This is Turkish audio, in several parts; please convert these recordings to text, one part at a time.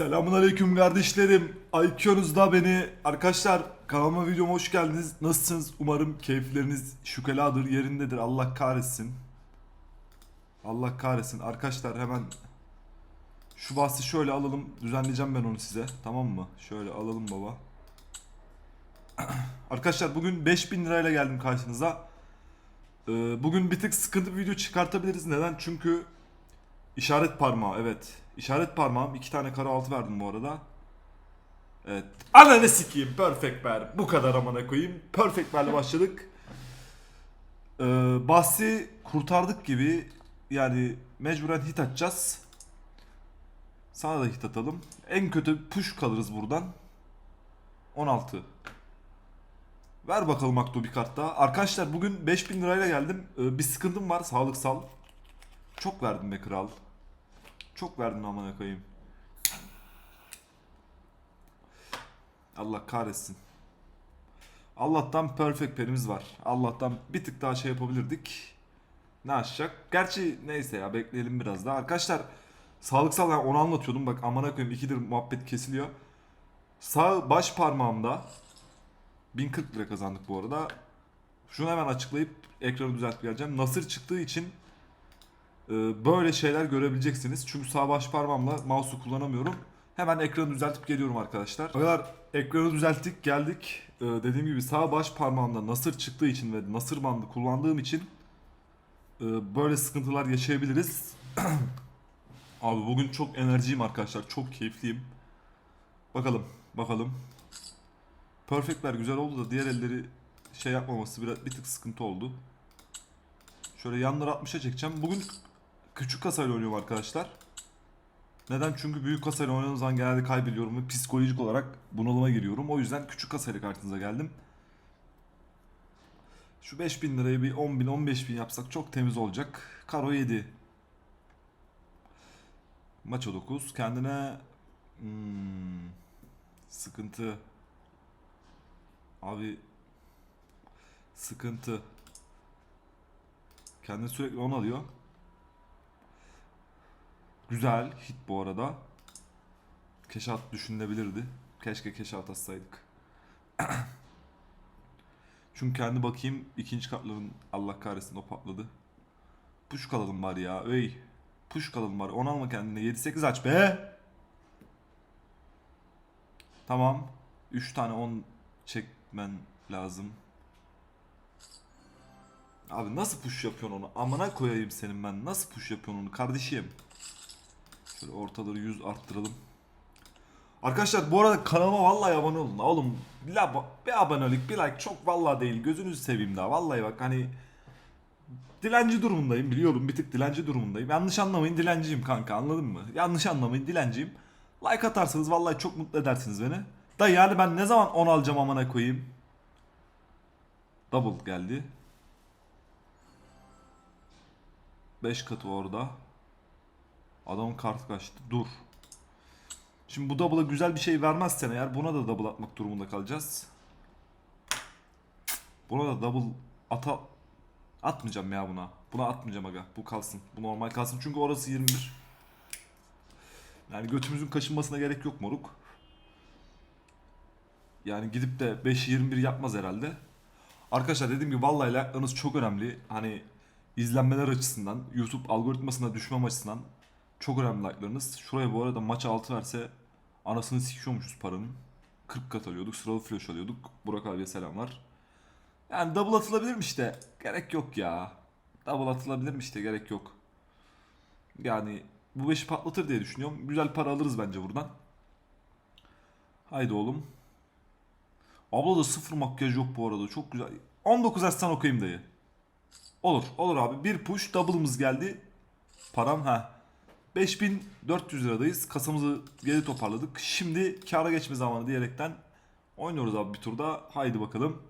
Selamun aleyküm kardeşlerim. IQ'nuzda beni. Arkadaşlar kanalıma videoma hoş geldiniz. Nasılsınız? Umarım keyifleriniz şükeladır, yerindedir. Allah kahretsin. Allah kahretsin. Arkadaşlar hemen şu bahsi şöyle alalım. Düzenleyeceğim ben onu size. Tamam mı? Şöyle alalım baba. Arkadaşlar bugün 5000 lirayla geldim karşınıza. Ee, bugün bir tık sıkıntı bir video çıkartabiliriz. Neden? Çünkü İşaret parmağı evet. İşaret parmağım iki tane kara altı verdim bu arada. Evet. Ananı sikeyim. Perfect bear. Bu kadar amına koyayım. Perfect bear'le başladık. Ee, bahsi kurtardık gibi. Yani mecburen hit atacağız. Sana da hit atalım. En kötü push kalırız buradan. 16. Ver bakalım Akdo bir kart daha. Arkadaşlar bugün 5000 lirayla geldim. Ee, bir sıkıntım var sağlıksal. Çok verdim be kral. Çok verdin amına koyayım. Allah kahretsin. Allah'tan perfect perimiz var. Allah'tan bir tık daha şey yapabilirdik. Ne açacak? Gerçi neyse ya bekleyelim biraz daha. Arkadaşlar sağlıksal yani onu anlatıyordum. Bak amına koyayım ikidir muhabbet kesiliyor. Sağ baş parmağımda 1040 lira kazandık bu arada. Şunu hemen açıklayıp ekranı düzeltip geleceğim. Nasır çıktığı için böyle şeyler görebileceksiniz. Çünkü sağ baş parmağımla mouse'u kullanamıyorum. Hemen ekranı düzeltip geliyorum arkadaşlar. Kadar ekranı düzelttik geldik. Ee, dediğim gibi sağ baş parmağımda nasır çıktığı için ve nasır bandı kullandığım için e, böyle sıkıntılar yaşayabiliriz. Abi bugün çok enerjiyim arkadaşlar. Çok keyifliyim. Bakalım. Bakalım. Perfectler güzel oldu da diğer elleri şey yapmaması biraz bir tık sıkıntı oldu. Şöyle yanları 60'a çekeceğim. Bugün küçük kasayla oynuyorum arkadaşlar. Neden? Çünkü büyük kasayla oynadığım zaman genelde kaybediyorum ve psikolojik olarak bunalıma giriyorum. O yüzden küçük kasayla karşınıza geldim. Şu 5000 lirayı bir 10 bin 15 bin yapsak çok temiz olacak. Karo 7. Maça 9. Kendine hmm, sıkıntı. Abi sıkıntı. Kendine sürekli 10 alıyor. Güzel hit bu arada. Keşat düşünülebilirdi. Keşke keşat atsaydık. Çünkü kendi bakayım ikinci kartların Allah kahretsin o patladı. Push kalalım bari ya. Öy. Push kalalım bari. 10 alma kendine. 7-8 aç be. Tamam. 3 tane 10 çekmen lazım. Abi nasıl push yapıyorsun onu? Amına koyayım senin ben. Nasıl push yapıyorsun onu kardeşim? Şöyle ortaları 100 arttıralım. Arkadaşlar bu arada kanalıma vallahi abone olun. Oğlum bir, ab- bir abonelik bir like çok vallahi değil. Gözünüzü seveyim daha. Vallahi bak hani dilenci durumundayım biliyorum. Bir tık dilenci durumundayım. Yanlış anlamayın dilenciyim kanka anladın mı? Yanlış anlamayın dilenciyim. Like atarsanız vallahi çok mutlu edersiniz beni. Da yani ben ne zaman 10 alacağım amına koyayım? Double geldi. 5 katı orada. Adamın kartı kaçtı. Dur. Şimdi bu double'a güzel bir şey vermezsen eğer buna da double atmak durumunda kalacağız. Buna da double ata atmayacağım ya buna. Buna atmayacağım aga. Bu kalsın. Bu normal kalsın çünkü orası 21. Yani götümüzün kaşınmasına gerek yok moruk. Yani gidip de 5-21 yapmaz herhalde. Arkadaşlar dediğim gibi vallahi like'larınız çok önemli. Hani izlenmeler açısından, YouTube algoritmasına düşmem açısından çok önemli like'larınız. Şuraya bu arada maç 6 verse anasını sikiyormuşuz paranın. 40 kat alıyorduk, sıralı flash alıyorduk. Burak abiye selamlar. Yani double atılabilirmiş de gerek yok ya. Double atılabilirmiş de gerek yok. Yani bu 5'i patlatır diye düşünüyorum. Güzel para alırız bence buradan. Haydi oğlum. Abla da sıfır makyaj yok bu arada. Çok güzel. 19 açsan okuyayım dayı. Olur. Olur abi. Bir push double'ımız geldi. Param ha. 5400 liradayız. Kasamızı geri toparladık. Şimdi kâra geçme zamanı diyerekten oynuyoruz abi bir turda. Haydi bakalım.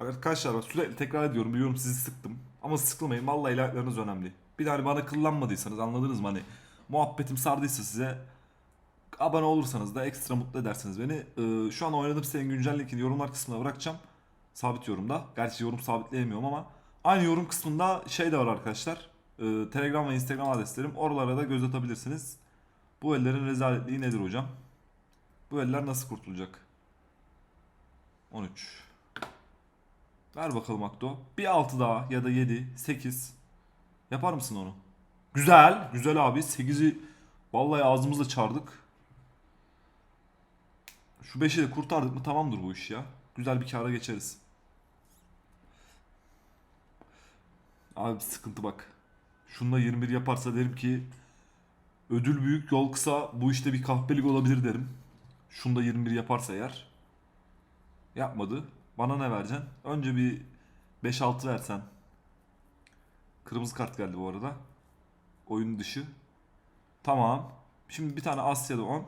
Arkadaşlar bak sürekli tekrar ediyorum. Biliyorum sizi sıktım. Ama sıkılmayın. Vallahi ilerleriniz önemli. Bir de hani bana kıllanmadıysanız anladınız mı? Hani muhabbetim sardıysa size abone olursanız da ekstra mutlu edersiniz beni. Ee, şu an oynadığım sitenin güncel linkini yorumlar kısmına bırakacağım. Sabit yorumda. Gerçi yorum sabitleyemiyorum ama aynı yorum kısmında şey de var arkadaşlar. Ee, Telegram ve Instagram adreslerim. Oralara da göz atabilirsiniz. Bu ellerin rezaletliği nedir hocam? Bu eller nasıl kurtulacak? 13. Ver bakalım Akdo. Bir 6 daha ya da 7, 8. Yapar mısın onu? Güzel. Güzel abi. 8'i vallahi ağzımızla çardık. Şu 5'i de kurtardık mı tamamdır bu iş ya. Güzel bir kara geçeriz. Abi sıkıntı bak. Şunla 21 yaparsa derim ki ödül büyük yol kısa bu işte bir kahpelik olabilir derim. Şunda 21 yaparsa eğer. Yapmadı. Bana ne vereceksin? Önce bir 5-6 versen. Kırmızı kart geldi bu arada. Oyun dışı. Tamam. Şimdi bir tane Asya'da 10.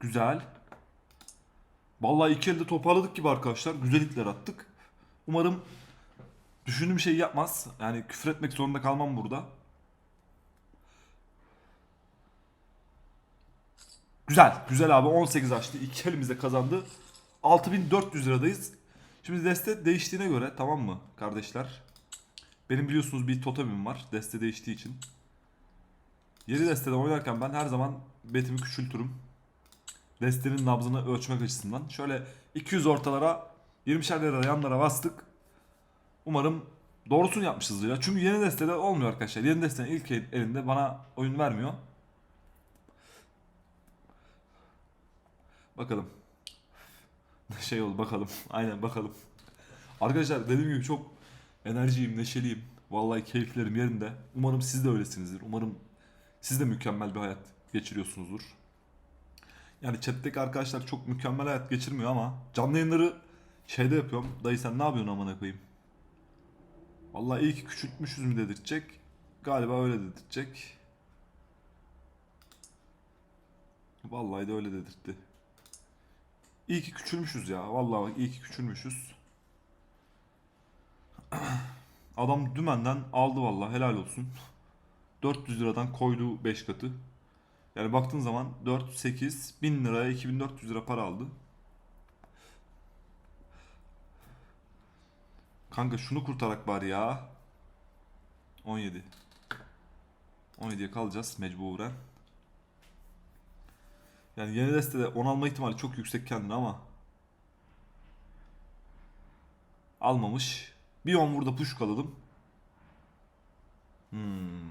Güzel. Vallahi iki elde toparladık gibi arkadaşlar. Güzel hitler attık. Umarım düşündüğüm şey yapmaz. Yani küfür etmek zorunda kalmam burada. Güzel. Güzel abi. 18 açtı. İki elimizde kazandı. 6400 liradayız. Şimdi deste değiştiğine göre tamam mı kardeşler? Benim biliyorsunuz bir totemim var. Deste değiştiği için. Yeni destede oynarken ben her zaman betimi küçültürüm. Destenin nabzını ölçmek açısından. Şöyle 200 ortalara 20'şer lira yanlara bastık. Umarım doğrusunu yapmışızdır ya. Çünkü yeni destede olmuyor arkadaşlar. Yeni destenin ilk el- elinde bana oyun vermiyor. Bakalım. Şey oldu bakalım. Aynen bakalım. Arkadaşlar dediğim gibi çok enerjiyim, neşeliyim. Vallahi keyiflerim yerinde. Umarım siz de öylesinizdir. Umarım siz de mükemmel bir hayat geçiriyorsunuzdur. Yani chat'teki arkadaşlar çok mükemmel hayat geçirmiyor ama canlı yayınları şeyde yapıyorum. Dayı sen ne yapıyorsun amına koyayım? Vallahi iyi ki küçültmüşüz mü dedirtecek. Galiba öyle dedirtecek. Vallahi de öyle dedirtti. İyi ki küçülmüşüz ya. Vallahi iyi ki küçülmüşüz. Adam dümenden aldı vallahi helal olsun. 400 liradan koydu 5 katı. Yani baktığın zaman 4, 8, 1000 liraya 2400 lira para aldı. Kanka şunu kurtarak bari ya. 17. 17'ye kalacağız mecburen. Yani yeni destede 10 alma ihtimali çok yüksek kendine ama. Almamış. Bir 10 burada push kalalım. Hmm.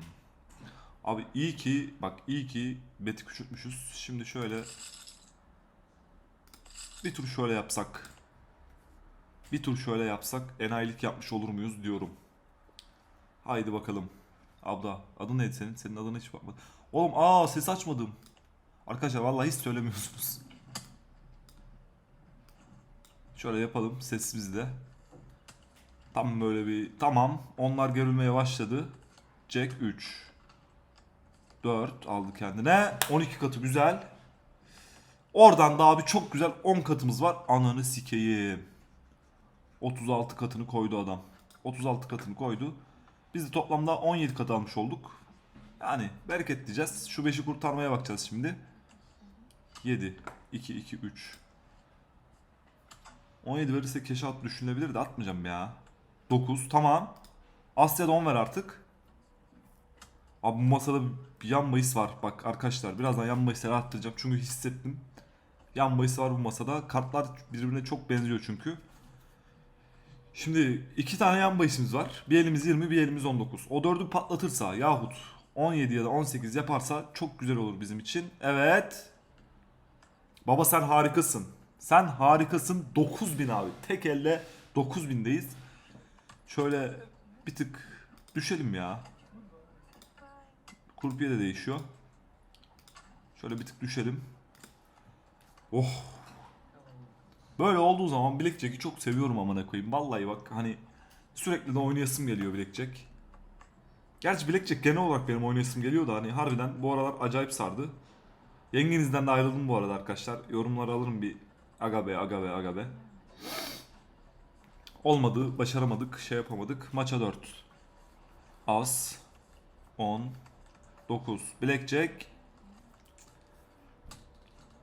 Abi iyi ki bak iyi ki beti küçültmüşüz. Şimdi şöyle bir tur şöyle yapsak. Bir tur şöyle yapsak enayilik yapmış olur muyuz diyorum. Haydi bakalım. Abla adın neydi senin? Senin adına hiç bakmadım. Oğlum aa ses açmadım. Arkadaşlar vallahi hiç söylemiyorsunuz. Şöyle yapalım sesimizi de. Tam böyle bir tamam. Onlar görülmeye başladı. Jack 3. 4 aldı kendine. 12 katı güzel. Oradan da abi çok güzel 10 katımız var. Ananı sikeyim. 36 katını koydu adam. 36 katını koydu. Biz de toplamda 17 kat almış olduk. Yani bereket diyeceğiz. Şu 5'i kurtarmaya bakacağız şimdi. 7, 2, 2, 3. 17 verirse keşe at düşünülebilir de atmayacağım ya. 9 tamam. Asya'da 10 ver artık. Abi bu masada bir yan bahis var. Bak arkadaşlar birazdan yan bahisleri arttıracağım. Çünkü hissettim. Yan bahis var bu masada. Kartlar birbirine çok benziyor çünkü. Şimdi iki tane yan bahisimiz var. Bir elimiz 20 bir elimiz 19. O dördü patlatırsa yahut 17 ya da 18 yaparsa çok güzel olur bizim için. Evet. Baba sen harikasın. Sen harikasın. 9000 abi. Tek elle 9000'deyiz. Şöyle bir tık düşelim ya. Kurpiye de değişiyor. Şöyle bir tık düşelim. Oh. Böyle olduğu zaman Blackjack'i çok seviyorum amına koyayım. Vallahi bak hani sürekli de oynayasım geliyor Blackjack. Gerçi Blackjack genel olarak benim oynayasım geliyor da hani harbiden bu aralar acayip sardı. Yengenizden de ayrıldım bu arada arkadaşlar. Yorumları alırım bir aga be aga be. Olmadı, başaramadık, şey yapamadık. Maça 4. As 10 9. Blackjack.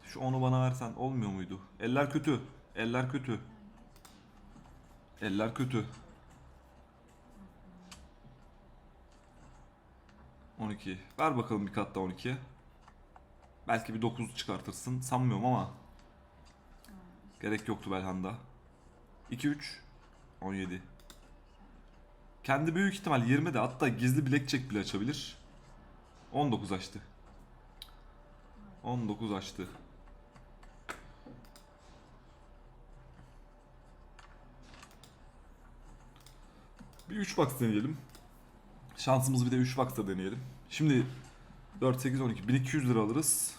Şu onu bana versen olmuyor muydu? Eller kötü. Eller kötü. Eller kötü. 12. Ver bakalım bir kat daha 12'ye. Belki bir 9 çıkartırsın. Sanmıyorum ama. Gerek yoktu Belhanda. 2 3 17. Kendi büyük ihtimal 20 de hatta gizli blackjack bile açabilir. 19 açtı. 19 açtı. Bir 3 box deneyelim. Şansımızı bir de 3 box'ta deneyelim. Şimdi 4 8 12 1200 lira alırız.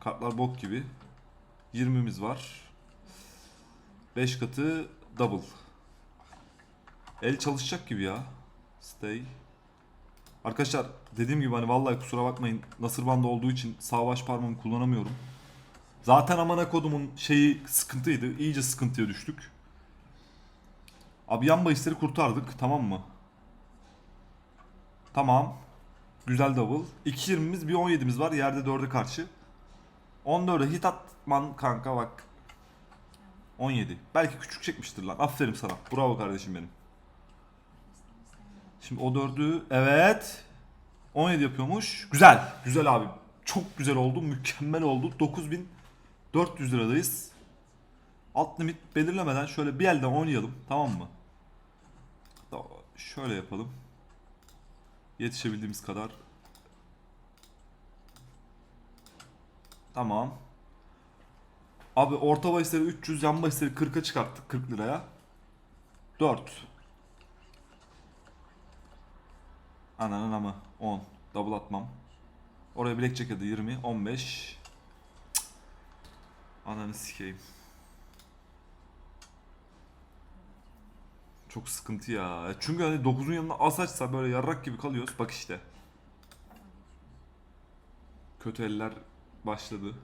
Kartlar bok gibi. 20'miz var. 5 katı double. El çalışacak gibi ya. Stay. Arkadaşlar dediğim gibi hani vallahi kusura bakmayın nasır bandı olduğu için sağ baş parmağımı kullanamıyorum. Zaten amana kodumun şeyi sıkıntıydı. İyice sıkıntıya düştük. Abi yan bahisleri kurtardık tamam mı? Tamam. Güzel double. 2.20'miz bir 17'miz var yerde 4'e karşı. 14'e hit atman kanka bak. 17. Belki küçük çekmiştir lan. Aferin sana. Bravo kardeşim benim. Şimdi o dördü evet. 17 yapıyormuş. Güzel. Güzel abi. Çok güzel oldu. Mükemmel oldu. 9400 liradayız. Alt limit belirlemeden şöyle bir elden oynayalım. Tamam mı? Da- Şöyle yapalım. Yetişebildiğimiz kadar. Tamam. Abi orta bahisleri 300, yan bahisleri 40'a çıkarttık 40 liraya. 4. Ananın ama 10. Double atmam. Oraya blackjack adı 20, 15. Cık. Ananı sikeyim. Çok sıkıntı ya. Çünkü hani 9'un yanına as açsa böyle yarrak gibi kalıyoruz. Bak işte. Kötü eller başladı.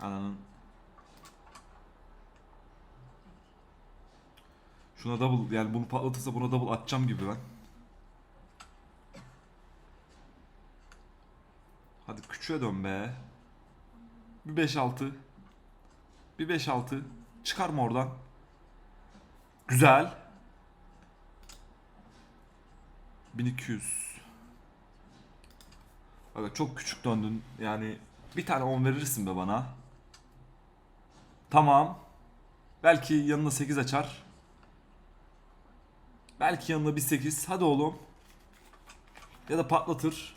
Ananın. Şuna double yani bunu patlatırsa buna double atacağım gibi ben. Hadi küçüğe dön be. Bir 5-6. Bir 5-6. Çıkarma oradan. Güzel. 1200. Bak çok küçük döndün. Yani bir tane 10 verirsin be bana. Tamam. Belki yanına 8 açar. Belki yanına bir 8. Hadi oğlum. Ya da patlatır.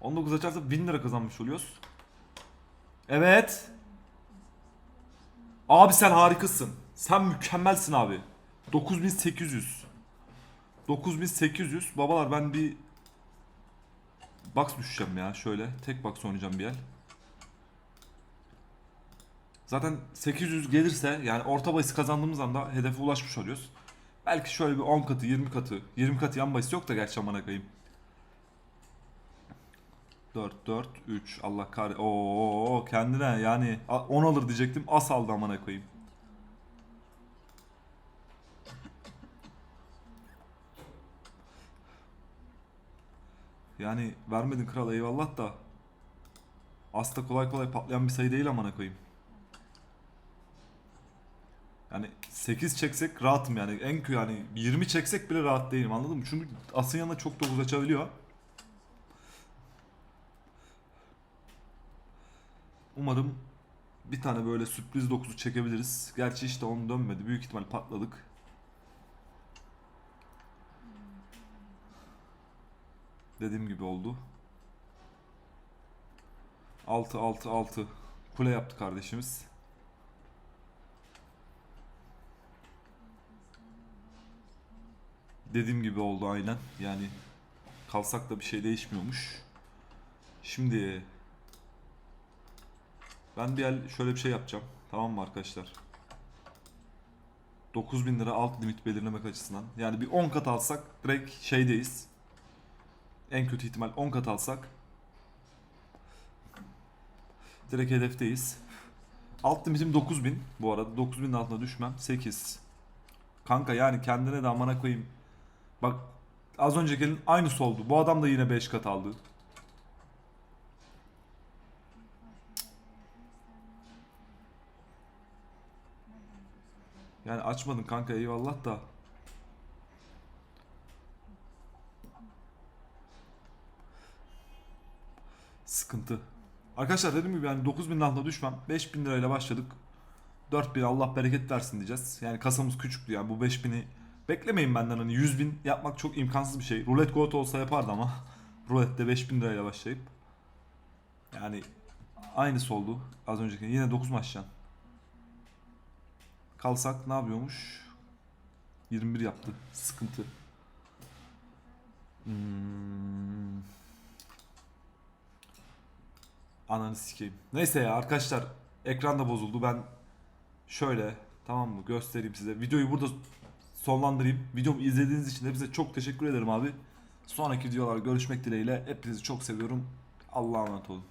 19 açarsa 1000 lira kazanmış oluyoruz. Evet. Abi sen harikasın. Sen mükemmelsin abi. 9800. 9800. Babalar ben bir box düşeceğim ya şöyle. Tek box oynayacağım bir el. Zaten 800 gelirse yani orta bahis kazandığımız anda hedefe ulaşmış oluyoruz. Belki şöyle bir 10 katı 20 katı 20 katı yan bahis yok da gerçi amına koyayım. 4 4 3 Allah kahretsin. Oo kendine yani a- 10 alır diyecektim. As aldı amına koyayım. Yani vermedin kral eyvallah da As da kolay kolay patlayan bir sayı değil amına koyayım. Yani 8 çeksek rahatım yani. En kötü yani 20 çeksek bile rahat değilim anladın mı? Çünkü asın yanına çok 9 açabiliyor. Umarım bir tane böyle sürpriz 9'u çekebiliriz. Gerçi işte onu dönmedi. Büyük ihtimal patladık. Dediğim gibi oldu. 6 6 6 kule yaptı kardeşimiz. Dediğim gibi oldu aynen. Yani kalsak da bir şey değişmiyormuş. Şimdi ben bir el şöyle bir şey yapacağım. Tamam mı arkadaşlar? 9000 lira alt limit belirlemek açısından. Yani bir 10 kat alsak direkt şeydeyiz. En kötü ihtimal 10 kat alsak direkt hedefteyiz. Alt limitim 9000 bu arada. 9000'in altına düşmem. 8. Kanka yani kendine de amana koyayım. Bak az öncekinin aynısı oldu. Bu adam da yine 5 kat aldı. Yani açmadın kanka eyvallah da. Sıkıntı. Arkadaşlar dediğim gibi yani 9000 altına düşmem. 5000 lirayla başladık. 4000 Allah bereket versin diyeceğiz. Yani kasamız küçüktü yani bu 5000'i beklemeyin benden hani 100 bin yapmak çok imkansız bir şey. Rulet goat olsa yapardı ama rulette 5000 lirayla başlayıp yani aynısı oldu az önceki. Yine 9 maçtan. Kalsak ne yapıyormuş? 21 yaptı. Sıkıntı. Hmm. Ananı sikeyim. Neyse ya arkadaşlar ekran da bozuldu. Ben şöyle tamam mı göstereyim size. Videoyu burada sonlandırayım. Videomu izlediğiniz için hepinize çok teşekkür ederim abi. Sonraki videolar görüşmek dileğiyle. Hepinizi çok seviyorum. Allah'a emanet olun.